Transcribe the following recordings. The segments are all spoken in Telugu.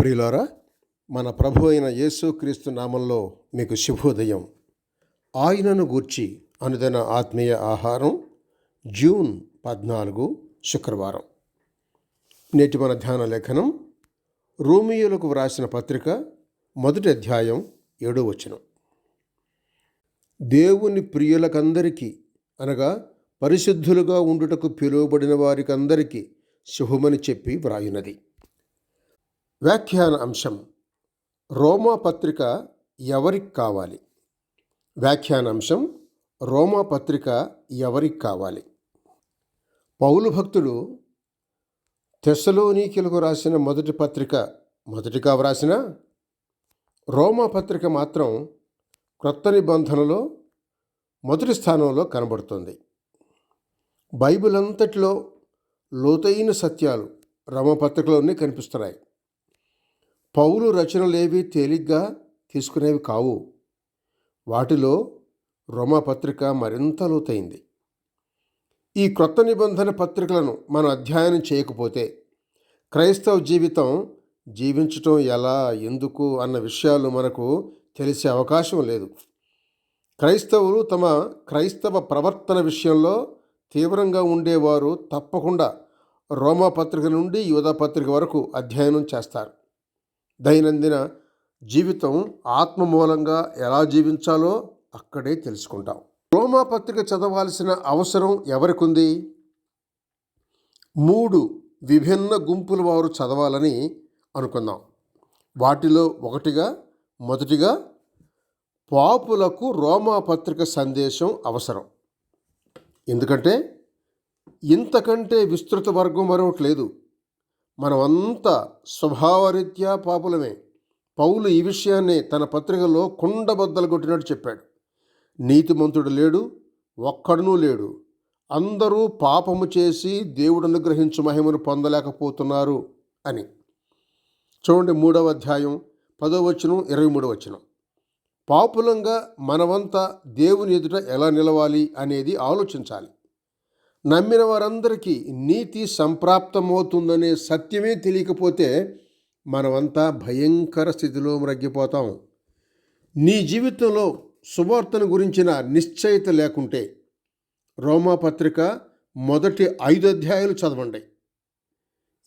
ప్రియులారా మన ప్రభు అయిన యేసుక్రీస్తు నామంలో మీకు శుభోదయం. ఆయనను గూర్చి అనుదిన ఆత్మీయ ఆహారం జూన్ పద్నాలుగు శుక్రవారం. నేటి మన ధ్యాన లేఖనం రోమియోలకు వ్రాసిన పత్రిక మొదటి అధ్యాయం ఏడో వచనం. దేవుని ప్రియులకందరికీ అనగా పరిశుద్ధులుగా ఉండుటకు పిలువబడిన వారికందరికీ శుభమని చెప్పి వ్రాయునది. వ్యాఖ్యాన అంశం రోమా పత్రిక ఎవరికి కావాలి? వ్యాఖ్యాన అంశం రోమా పత్రిక ఎవరికి కావాలి? పౌలు భక్తుడు తెస్సలోనీకిలకు రాసిన మొదటి పత్రిక మొదటిగా వ్రాసిన రోమా పత్రిక మాత్రం క్రొత్త నిబంధనలో మొదటి స్థానంలో కనబడుతుంది. బైబిల్ అంతటిలో లోతైన సత్యాలు రోమపత్రికలోనే కనిపిస్తున్నాయి. పౌలు రచనలేవి తేలిగ్గా తీసుకునేవి కావు. వాటిలో రోమాపత్రిక మరింత లోతైంది. ఈ క్రొత్త నిబంధన పత్రికలను మనం అధ్యయనం చేయకపోతే క్రైస్తవ జీవితం జీవించటం ఎలా ఎందుకు అన్న విషయాలు మనకు తెలిసే అవకాశం లేదు. క్రైస్తవులు తమ క్రైస్తవ ప్రవర్తన విషయంలో తీవ్రంగా ఉండేవారు తప్పకుండా. రోమా పత్రిక నుండి యూదా పత్రిక వరకు అధ్యయనం చేస్తారు. దైనందిన జీవితం ఆత్మ మూలంగా ఎలా జీవించాలో అక్కడే తెలుసుకుంటాం. రోమా పత్రిక చదవాల్సిన అవసరం ఎవరికుంది? మూడు విభిన్న గుంపుల వారు చదవాలని అనుకుందాం. వాటిలో ఒకటిగా మొదటిగా పాపులకు రోమా పత్రిక సందేశం అవసరం. ఎందుకంటే ఇంతకంటే విస్తృత వర్గం మరొకటి లేదు. మనమంతా స్వభావరీత్యా పాపులమే. పౌలు ఈ విషయాన్ని తన పత్రికలో కుండబద్దలు కొట్టినట్టు చెప్పాడు. నీతిమంతుడు లేడు ఒక్కడునూ లేడు. అందరూ పాపము చేసి దేవుడు అనుగ్రహించు మహిమను పొందలేకపోతున్నారు అని. చూడండి మూడవ అధ్యాయం పదో వచనం ఇరవై మూడవ వచనం. పాపులంగా మనమంతా దేవుని ఎదుట ఎలా నిలవాలి అనేది ఆలోచించాలి. నమ్మిన వారందరికీ నీతి సంప్రాప్తమవుతుందనే సత్యమే తెలియకపోతే మనమంతా భయంకర స్థితిలో మ్రగ్గిపోతాం నీ జీవితంలో సువార్తను గురించిన నిశ్చయిత లేకుంటే రోమాపత్రిక మొదటి ఐదు అధ్యాయాలు చదవండి.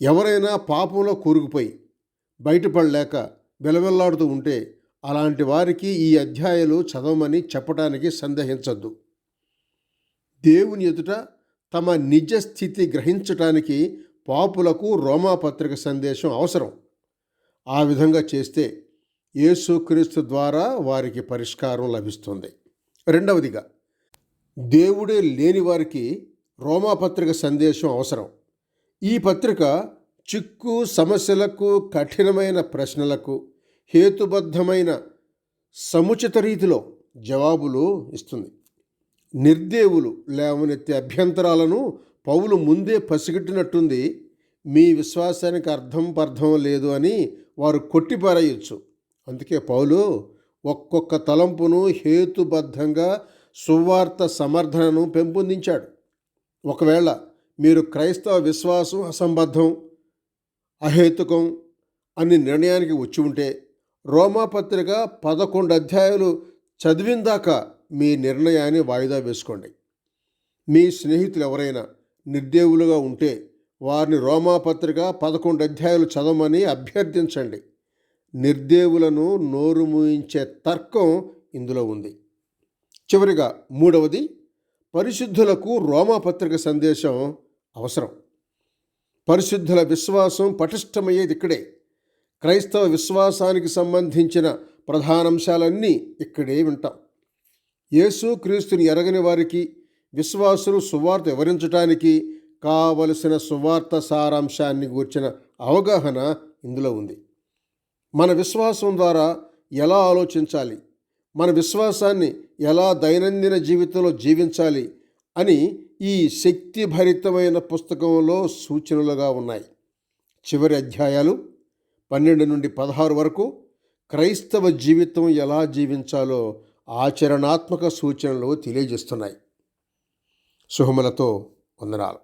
ఎవరైనా పాపంలో కూరుకుపోయి బయటపడలేక విలవెల్లాడుతూ ఉంటే అలాంటి వారికి ఈ అధ్యాయాలు చదవమని చెప్పడానికి సందేహించద్దు. దేవుని ఎదుట తమ నిజ స్థితి గ్రహించటానికి పాపులకు రోమాపత్రిక సందేశం అవసరం. ఆ విధంగా చేస్తే యేసుక్రీస్తు ద్వారా వారికి పరిష్కారం లభిస్తుంది. రెండవదిగా దేవుడే లేని వారికి రోమాపత్రిక సందేశం అవసరం. ఈ పత్రిక చిక్కు సమస్యలకు కఠినమైన ప్రశ్నలకు హేతుబద్ధమైన సముచిత రీతిలో జవాబులు ఇస్తుంది. నిర్దేవులు లేవనెత్తే అభ్యంతరాలను పౌలు ముందే పసిగట్టినట్టుంది. మీ విశ్వాసానికి అర్థం పర్థం లేదు అని వారు కొట్టిపారేయచ్చు. అందుకే పౌలు ఒక్కొక్క తలంపును హేతుబద్ధంగా సువార్త సమర్థనను పెంపొందించాడు. ఒకవేళ మీరు క్రైస్తవ విశ్వాసం అసంబద్ధం అహేతుకం అని నిర్ణయానికి వచ్చి ఉంటే రోమాపత్రిక పదకొండు అధ్యాయులు చదివిందాకా మీ నిర్ణయాన్ని వాయిదా వేసుకోండి. మీ స్నేహితులు ఎవరైనా నిర్దేవులుగా ఉంటే వారిని రోమాపత్రిక పదకొండు అధ్యాయులు చదవమని అభ్యర్థించండి. నిర్దేవులను నోరు మూయించే తర్కం ఇందులో ఉంది. చివరిగా మూడవది పరిశుద్ధులకు రోమాపత్రిక సందేశం అవసరం. పరిశుద్ధుల విశ్వాసం పటిష్టమయ్యేది ఇక్కడే. క్రైస్తవ విశ్వాసానికి సంబంధించిన ప్రధానాంశాలన్నీ ఇక్కడే వింటాం. యేసు క్రీస్తుని ఎరగని వారికి విశ్వాసులు సువార్త వివరించడానికి కావలసిన సువార్త సారాంశాన్ని గూర్చిన అవగాహన ఇందులో ఉంది. మన విశ్వాసం ద్వారా ఎలా ఆలోచించాలి? మన విశ్వాసాన్ని ఎలా దైనందిన జీవితంలో జీవించాలి? అని ఈ శక్తిభరితమైన పుస్తకంలో సూచనలుగా ఉన్నాయి. చివరి అధ్యాయాలు పన్నెండు నుండి పదహారు వరకు క్రైస్తవ జీవితం ఎలా జీవించాలో ఆచరణాత్మక సూచనలు తెలియజేస్తున్నాయి. శుభములతో వందనాలు.